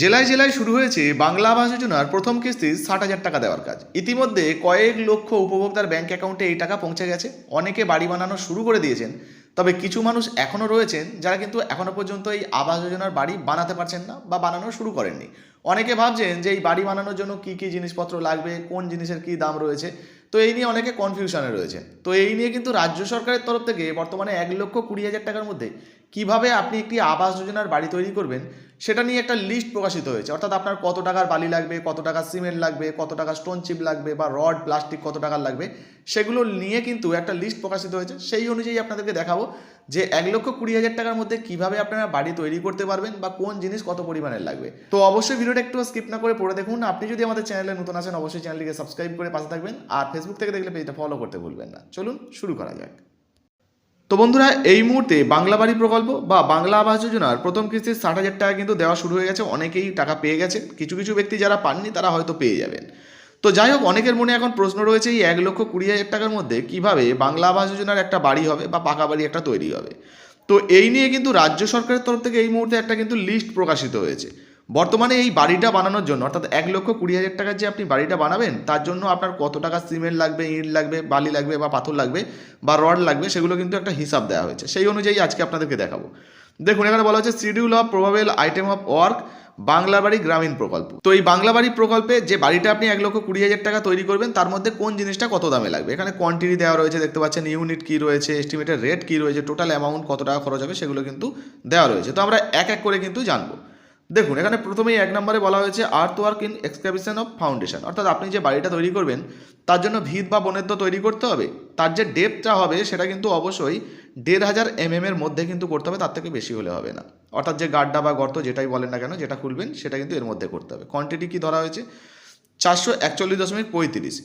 জেলায় জেলায় শুরু হয়েছে বাংলা আবাস যোজনার প্রথম কিস্তি ষাট হাজার টাকা দেওয়ার কাজ। ইতিমধ্যে কয়েক লক্ষ উপভোক্তার ব্যাংক অ্যাকাউন্টে এই টাকা পৌঁছে গেছে। অনেকে বাড়ি বানানো শুরু করে দিয়েছেন, তবে কিছু মানুষ এখনও রয়েছেন যারা কিন্তু এখনও পর্যন্ত এই আবাস যোজনার বাড়ি বানাতে পারছেন না বা বানানো শুরু করেননি। অনেকে ভাবছেন যে এই বাড়ি বানানোর জন্য কী কী জিনিসপত্র লাগবে, কোন জিনিসের কী দাম রয়েছে? তো এই নিয়ে অনেকে কনফিউশনে রয়েছে তো এই নিয়ে কিন্তু রাজ্য সরকারের তরফ থেকে বর্তমানে এক লক্ষ কুড়ি হাজার টাকার মধ্যে কীভাবে আপনি একটি আবাস যোজনার বাড়ি তৈরি করবেন, সেটা নিয়ে একটা লিস্ট প্রকাশিত হয়েছে। অর্থাৎ আপনার কত টাকার বালি লাগবে, কত টাকা সিমেন্ট লাগবে, কত টাকা স্টোন চিপ লাগবে বা রড প্লাস্টিক কত টাকার লাগবে, সেগুলো নিয়ে কিন্তু একটা লিস্ট প্রকাশিত হয়েছে। সেই অনুযায়ী আপনাদেরকে দেখাবো যে এক লক্ষ কুড়ি হাজার টাকার মধ্যে কীভাবে আপনারা বাড়ি তৈরি করতে পারবেন বা কোন জিনিস কত পরিমাণের লাগবে। তো অবশ্যই ভিডিওটা একটু স্কিপ না করে পড়ে দেখুন। আপনি যদি আমাদের চ্যানেলে নতুন আসেন অবশ্যই চ্যানেলটিকে সাবস্ক্রাইব করে পাশে থাকবেন। আর ফেসবুক থেকে দেখলে পেজটা ফলো করতে ভুলবেন না। চলুন শুরু করা যাক। তো বন্ধুরা, এই মুহূর্তে বাংলা বাড়ি প্রকল্প বা বাংলা আবাস যোজনার প্রথম কিস্তির ষাট হাজার টাকা কিন্তু দেওয়া শুরু হয়ে গেছে। অনেকেই টাকা পেয়ে গেছে। কিছু কিছু ব্যক্তি যারা পাননি, তারা হয়তো পেয়ে যাবেন। তো যাই হোক, অনেকের মনে এখন প্রশ্ন রয়েছে, এই এক লক্ষ কুড়ি হাজার টাকার মধ্যে কীভাবে বাংলা আবাস যোজনার একটা বাড়ি হবে বা পাকা বাড়ি একটা তৈরি হবে? তো এই নিয়ে কিন্তু রাজ্য সরকারের তরফ থেকে এই মুহূর্তে একটা কিন্তু লিস্ট প্রকাশিত হয়েছে। বর্তমানে এই বাড়িটা বানানোর জন্য, অর্থাৎ এক লক্ষ কুড়ি হাজার টাকার যে আপনি বাড়িটা বানাবেন, তার জন্য আপনার কত টাকা সিমেন্ট লাগবে, ইট লাগবে, বালি লাগবে বা পাথর লাগবে বা রড লাগবে, সেগুলো কিন্তু একটা হিসাব দেওয়া হয়েছে। সেই অনুযায়ী আজকে আপনাদেরকে দেখাবো। দেখুন, এখানে বলা হচ্ছে schedule of probable item of work Bangla বাড়ি গ্রামীণ প্রকল্প। তো এই বাংলা বাড়ি প্রকল্পে যে বাড়িটা আপনি এক লক্ষ কুড়ি হাজার টাকা তৈরি করবেন, তার মধ্যে কোন জিনিসটা কত দামে লাগবে? এখানে কোয়ান্টিটি দেওয়া রয়েছে, দেখতে পাচ্ছেন ইউনিট কী রয়েছে এস্টিমেটেড রেট কী রয়েছে টোটাল অ্যামাউন্ট কত টাকা খরচ হবে, সেগুলো কিন্তু দেওয়া রয়েছে। তো আমরা এক এক করে কিন্তু জানব। দেখুন, এখানে প্রথমেই এক নম্বরে বলা হয়েছে earth work in excavation of foundation অর্থাৎ আপনি যে বাড়িটা তৈরি করবেন, তার জন্য ভিত বা বনের তো তৈরি করতে হবে। তার যে ডেপটা হবে, সেটা কিন্তু অবশ্যই দেড় হাজার এমএম এর মধ্যে কিন্তু করতে হবে, তার থেকে বেশি হলে হবে না। অর্থাৎ যে গাড্ডা বা গর্ত যেটাই বলেন না কেন, যেটা খুলবেন, সেটা কিন্তু এর মধ্যে করতে হবে। কোয়ান্টিটি কি ধরা হয়েছে? চারশো একচল্লিশ দশমিক পঁয়ত্রিশ।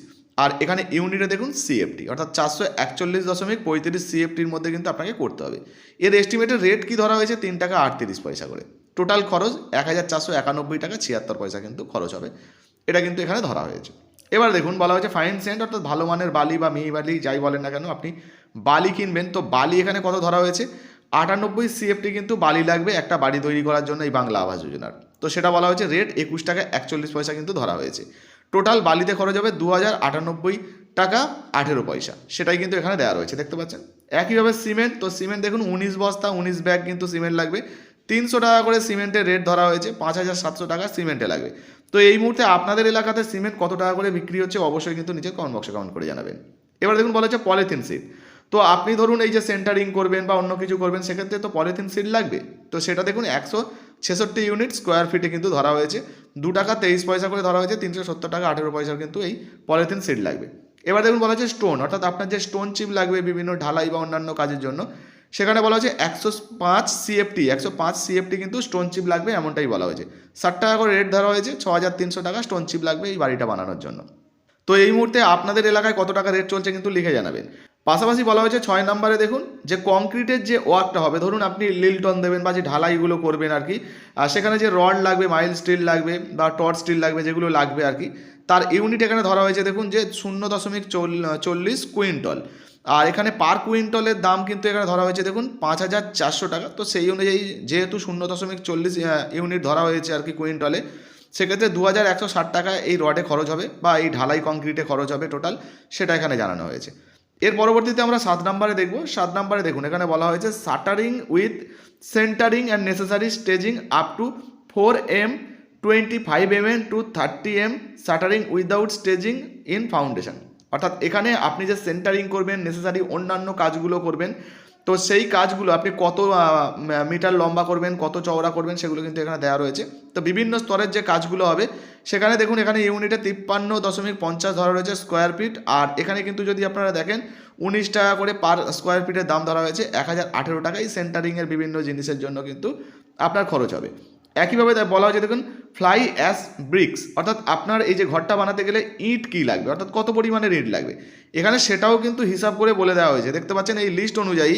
আর এখানে ইউনিটে দেখুন সিএফটি অর্থাৎ চারশো একচল্লিশ দশমিক পঁয়ত্রিশ সিএফটির মধ্যে কিন্তু আপনাকে করতে হবে। এর এস্টিমেটেড রেট কি ধরা হয়েছে? তিন টাকা আটত্রিশ পয়সা করে। টোটাল খরচ এক হাজার চারশো একানব্বই টাকা, ছিয়াত্তর পয়সা কিন্তু খরচ হবে। এটা কিন্তু এখানে ধরা হয়েছে। এবার দেখুন, বলা হয়েছে ফাইন সেন্ট অর্থাৎ ভালো মানের বালি বা মেয়ে বালি, যাই বলেন না কেন, আপনি বালি কিনবেন। তো বালি এখানে কত ধরা হয়েছে? আটানব্বই সিএফটি কিন্তু বালি লাগবে একটা বাড়ি তৈরি করার জন্য এই বাংলা আবাস যোজনার। তো সেটা বলা হয়েছে রেট একুশ টাকা, একচল্লিশ পয়সা কিন্তু ধরা হয়েছে। টোটাল বালিতে খরচ হবে দু হাজার আটানব্বই টাকা, আঠেরো পয়সা। সেটাই কিন্তু এখানে দেওয়া রয়েছে, দেখতে পাচ্ছেন? একইভাবে সিমেন্ট তো সিমেন্ট দেখুন, উনিশ বস্তা, উনিশ ব্যাগ কিন্তু সিমেন্ট লাগবে। তিনশো টাকা করে সিমেন্টের রেট ধরা হয়েছে, পাঁচ হাজার সাতশো টাকা সিমেন্টে লাগবে। তো এই মুহূর্তে আপনাদের এলাকাতে সিমেন্ট কত টাকা করে বিক্রি হচ্ছে অবশ্যই কিন্তু নিচে কমেন্ট বক্সে কমেন্ট করে জানাবেন। এবার দেখুন বলা হচ্ছে পলিথিন সিট তো আপনি ধরুন এই যে সেন্টারিং করবেন বা অন্য কিছু করবেন, সেক্ষেত্রে তো পলিথিন সিট লাগবে। তো সেটা দেখুন একশো ছেষট্টি ইউনিট স্কোয়ার ফিটে কিন্তু ধরা হয়েছে। দু টাকা তেইশ পয়সা করে ধরা হয়েছে, তিনশো সত্তর টাকা আঠেরো পয়সার কিন্তু এই পলিথিন সিট লাগবে। এবার দেখুন বলা হচ্ছে স্টোন অর্থাৎ আপনার যে স্টোন চিপ লাগবে বিভিন্ন ঢালাই বা অন্যান্য কাজের জন্য সেখানে বলা হয়েছে একশো পাঁচ সিএফটি একশো পাঁচ সিএফটি কিন্তু স্টোন চিপ লাগবে এমনটাই বলা হয়েছে। ষাট টাকা করে রেট ধরা হয়েছে, ছ হাজার তিনশো টাকা স্টোন চিপ লাগবে এই বাড়িটা বানানোর জন্য। তো এই মুহূর্তে আপনাদের এলাকায় কত টাকা রেট চলছে কিন্তু লিখে জানাবেন। পাশাপাশি বলা হয়েছে ছয় নম্বরে দেখুন, যে কংক্রিটের যে ওয়ার্কটা হবে, ধরুন আপনি লিলটন দেবেন বা যে ঢালাইগুলো করবেন আর কি আর সেখানে যে রড লাগবে মাইল স্টিল লাগবে বা টর্চ স্টিল লাগবে, যেগুলো লাগবে আর কি, তার ইউনিট এখানে ধরা হয়েছে দেখুন যে শূন্য দশমিক চল্লিশ কুইন্টল আর এখানে পার কুইন্টলের দাম কিন্তু এখানে ধরা হয়েছে, দেখুন, পাঁচ হাজার চারশো টাকা। তো সেই অনুযায়ী যেহেতু শূন্য দশমিক চল্লিশ ইউনিট ধরা হয়েছে আর কি কুইন্টলে সেক্ষেত্রে দু হাজার একশো ষাট টাকা এই রডে খরচ হবে বা এই ঢালাই কংক্রিটে খরচ হবে টোটাল সেটা এখানে জানানো হয়েছে। এর পরবর্তীতে আমরা সাত নম্বরে দেখব। সাত নম্বরে দেখুন, এখানে বলা হয়েছে shuttering with centering and necessary staging up to four M twenty five M M to thirty M shuttering without staging in foundation অর্থাৎ এখানে আপনি যে সেন্টারিং করবেন নেসেসারি অন্যান্য কাজগুলো করবেন, তো সেই কাজগুলো আপনি কত মিটার লম্বা করবেন, কত চওড়া করবেন, সেগুলো কিন্তু এখানে দেওয়া রয়েছে। তো বিভিন্ন স্তরের যে কাজগুলো হবে, সেখানে দেখুন এখানে ইউনিটে তিপ্পান্ন দশমিক পঞ্চাশ ধরা রয়েছে স্কোয়ার ফিট আর এখানে কিন্তু যদি আপনারা দেখেন, উনিশ টাকা করে পার স্কোয়ার ফিটের দাম ধরা হয়েছে, এক হাজার আঠেরো টাকাই সেন্টারিংয়ের বিভিন্ন জিনিসের জন্য কিন্তু আপনার খরচ হবে। একইভাবে বলা হয়েছে, দেখুন ফ্লাই অ্যাস ব্রিক্স অর্থাৎ আপনার এই যে ঘরটা বানাতে গেলে ইট কী লাগবে, অর্থাৎ কত পরিমাণের ইট লাগবে। এখানে সেটাও কিন্তু হিসাব করে বলে দেওয়া হয়েছে। দেখতে পাচ্ছেন এই লিস্ট অনুযায়ী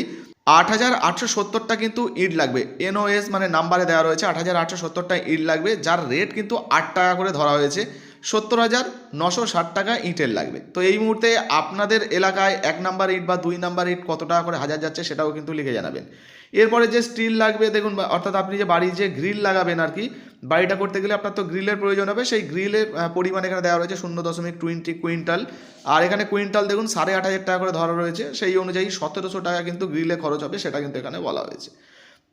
আট হাজার আটশো সত্তরটা কিন্তু ইট লাগবে। এনওএস মানে নাম্বারে দেওয়া রয়েছে, আট হাজার আটশো সত্তরটা ইট লাগবে, যার রেট কিন্তু আট টাকা করে ধরা হয়েছে। সত্তর হাজার নশো ষাট টাকা ইটের লাগবে। তো এই মুহূর্তে আপনাদের এলাকায় এক নাম্বার ইট বা দুই নাম্বার ইট কত টাকা করে হাজার যাচ্ছে সেটাও কিন্তু লিখে জানাবেন। এরপরে যে স্টিল লাগবে, দেখুন, অর্থাৎ আপনি যে বাড়ি যে গ্রিল লাগাবেন আর কি, বাড়িটা করতে গেলে আপনার তো গ্রিলের প্রয়োজন হবে। সেই গ্রিলের পরিমাণ এখানে দেওয়া রয়েছে শূন্য দশমিক টোয়েন্টি কুইন্টাল। আর এখানে কুইন্টাল, দেখুন, সাড়ে আট হাজার টাকা করে ধরা রয়েছে। সেই অনুযায়ী সতেরোশো টাকা কিন্তু গ্রিলে খরচ হবে, সেটা কিন্তু এখানে বলা হয়েছে।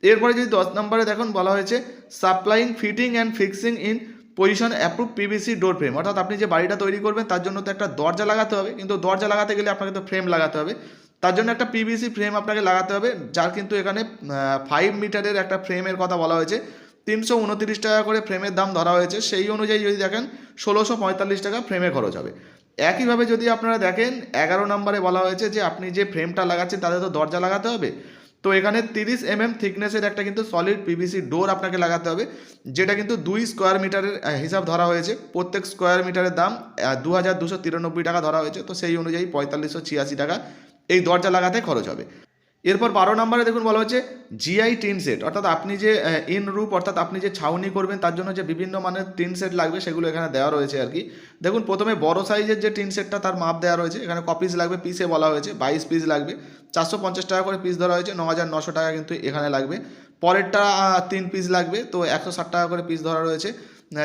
এরপরে যদি দশ নম্বরে দেখুন, বলা হয়েছে supplying, fitting and fixing in position approve PVC door frame অর্থাৎ আপনি যে বাড়িটা তৈরি করবেন, তার জন্য তো একটা দরজা লাগাতে হবে। কিন্তু দরজা লাগাতে গেলে আপনাকে তো ফ্রেম লাগাতে হবে। তার জন্য একটা পিভিসি ফ্রেম আপনাকে লাগাতে হবে, যার কিন্তু এখানে ফাইভ মিটারের একটা ফ্রেমের কথা বলা হয়েছে। তিনশো উনত্রিশ টাকা করে ফ্রেমের দাম ধরা হয়েছে। সেই অনুযায়ী যদি দেখেন, ষোলোশো পঁয়তাল্লিশ টাকা ফ্রেমে খরচ হবে। একইভাবে যদি আপনারা দেখেন, এগারো নম্বরে বলা হয়েছে যে আপনি যে ফ্রেমটা লাগাচ্ছেন, তাতে তো দরজা লাগাতে হবে। তো এখানে তিরিশ এম এম থিকনেসের একটা কিন্তু সলিড পিভিসি ডোর আপনাকে লাগাতে হবে, যেটা কিন্তু দুই স্কোয়ার মিটারের হিসাব ধরা হয়েছে। প্রত্যেক স্কোয়ার মিটারের দাম দু টাকা ধরা হয়েছে। তো সেই অনুযায়ী পঁয়তাল্লিশশো ছিয়াশি টাকা এই দরজা লাগাতে খরচ হবে। এরপর বারো নম্বরে দেখুন বলা হচ্ছে জিআই টিন সেট, অর্থাৎ আপনি যে ইন রুপ অর্থাৎ আপনি যে ছাউনি করবেন, তার জন্য যে বিভিন্ন মানের টিন সেট লাগবে, সেগুলো এখানে দেওয়া রয়েছে আর কি। দেখুন, প্রথমে বড় সাইজের যে টিন সেটটা, তার মাপ দেওয়া রয়েছে। এখানে কপিস লাগবে পিসে বলা হয়েছে বাইশ পিস লাগবে। চারশো পঞ্চাশ টাকা করে পিস ধরা হয়েছে ন হাজার নশো টাকা কিন্তু এখানে লাগবে। পরেরটা তিন পিস লাগবে, তো একশো ষাট টাকা করে পিস ধরা রয়েছে।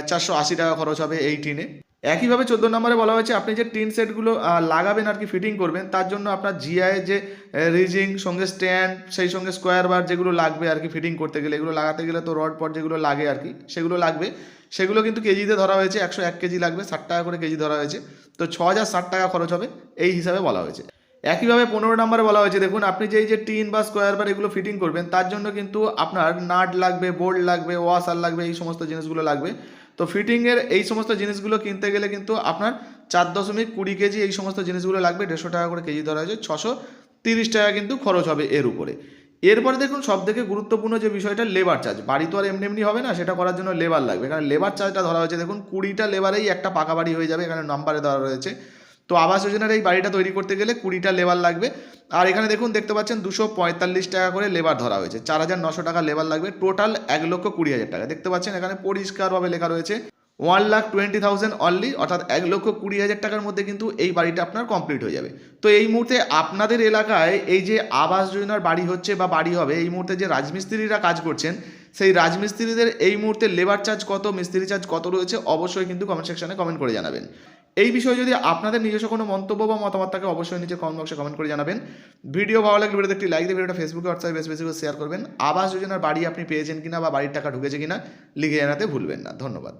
চারশো আশি টাকা খরচ হবে এই টিনে। একইভাবে চোদ্দ নম্বরে বলা হয়েছে, আপনি যে টিন সেটগুলো লাগাবেন আর কি ফিটিং করবেন, তার জন্য আপনার জিআই যে রিজিং, সঙ্গে স্ট্যান্ড, সেই সঙ্গে স্কোয়ার বার যেগুলো লাগবে আর কি ফিটিং করতে গেলে, এগুলো লাগাতে গেলে তো রড পট যেগুলো লাগে আর কি, সেগুলো লাগবে। সেগুলো কিন্তু কেজিতে ধরা হয়েছে, একশো এক কেজি লাগবে, ষাট টাকা করে কেজি ধরা হয়েছে, তো ছ হাজার ষাট টাকা খরচ হবে, এই হিসাবে বলা হয়েছে। একইভাবে পনেরো নম্বরে বলা হয়েছে, দেখুন, আপনি যে এই যে টিন বা স্কোয়ার বার এগুলো ফিটিং করবেন, তার জন্য কিন্তু আপনার নাট লাগবে বোল্ট লাগবে ওয়াশার লাগবে, এই সমস্ত জিনিসগুলো লাগবে। তো ফিটিংয়ের এই সমস্ত জিনিসগুলো কিনতে গেলে কিন্তু আপনার চার দশমিক কুড়ি কেজি এই সমস্ত জিনিসগুলো লাগবে, দেড়শো টাকা করে কেজি ধরা হয়েছে, ছশো তিরিশ টাকা কিন্তু খরচ হবে এর উপরে। এরপরে দেখুন সব থেকে গুরুত্বপূর্ণ যে বিষয়টা লেবার চার্জ বাড়ি তো আর এমনি এমনি হবে না, সেটা করার জন্য লেবার লাগবে। এখানে লেবার চার্জটা ধরা হয়েছে, দেখুন, কুড়িটা লেবারেই একটা পাকা বাড়ি হয়ে যাবে, এখানে নাম্বারে ধরা রয়েছে। তো আবাস যোজনার এই বাড়িটা তৈরি করতে গেলে কুড়িটা লেবার লাগবে। আর এখানে দেখুন, দেখতে পাচ্ছেন দুশো পঁয়তাল্লিশ টাকা করে লেবার ধরা হয়েছে। চার হাজার নশো টাকা লেবার লাগবে। টোটাল এক লক্ষ কুড়ি হাজার টাকা। দেখতে পাচ্ছেন এখানে পরিষ্কারভাবে লেখা রয়েছে, one lakh twenty thousand only, অর্থাৎ এক লক্ষ কুড়ি হাজার টাকার মধ্যে কিন্তু এই বাড়িটা আপনার কমপ্লিট হয়ে যাবে। তো এই মুহূর্তে আপনাদের এলাকায় এই যে আবাস যোজনার বাড়ি হচ্ছে বা বাড়ি হবে, এই মুহূর্তে যে রাজমিস্ত্রিরা কাজ করছেন সেই রাজমিস্ত্রিদের এই মুহূর্তে লেবার চার্জ কত, মিস্ত্রি চার্জ কত রয়েছে, অবশ্যই কিন্তু কমেন্ট সেকশনে কমেন্ট করে জানাবেন। এই বিষয়ে যদি আপনাদের নিজস্ব কোনো মন্তব্য বা মতামত থাকে, অবশ্যই নিচে কমেন্ট বক্সে কমেন্ট করে জানাবেন। ভিডিও ভালো লাগলে ভিডিওতে একটি লাইক দিয়ে ভিডিওটা ফেসবুকে হোয়াটসঅ্যাপে বেশি বেশি করে শেয়ার করবেন। আবাস যোজনার বাড়ি আপনি পেয়েছেন কিনা বা বাড়ির টাকা ঢুকেছে কিনা, লিখে জানাতে ভুলবেন না। ধন্যবাদ।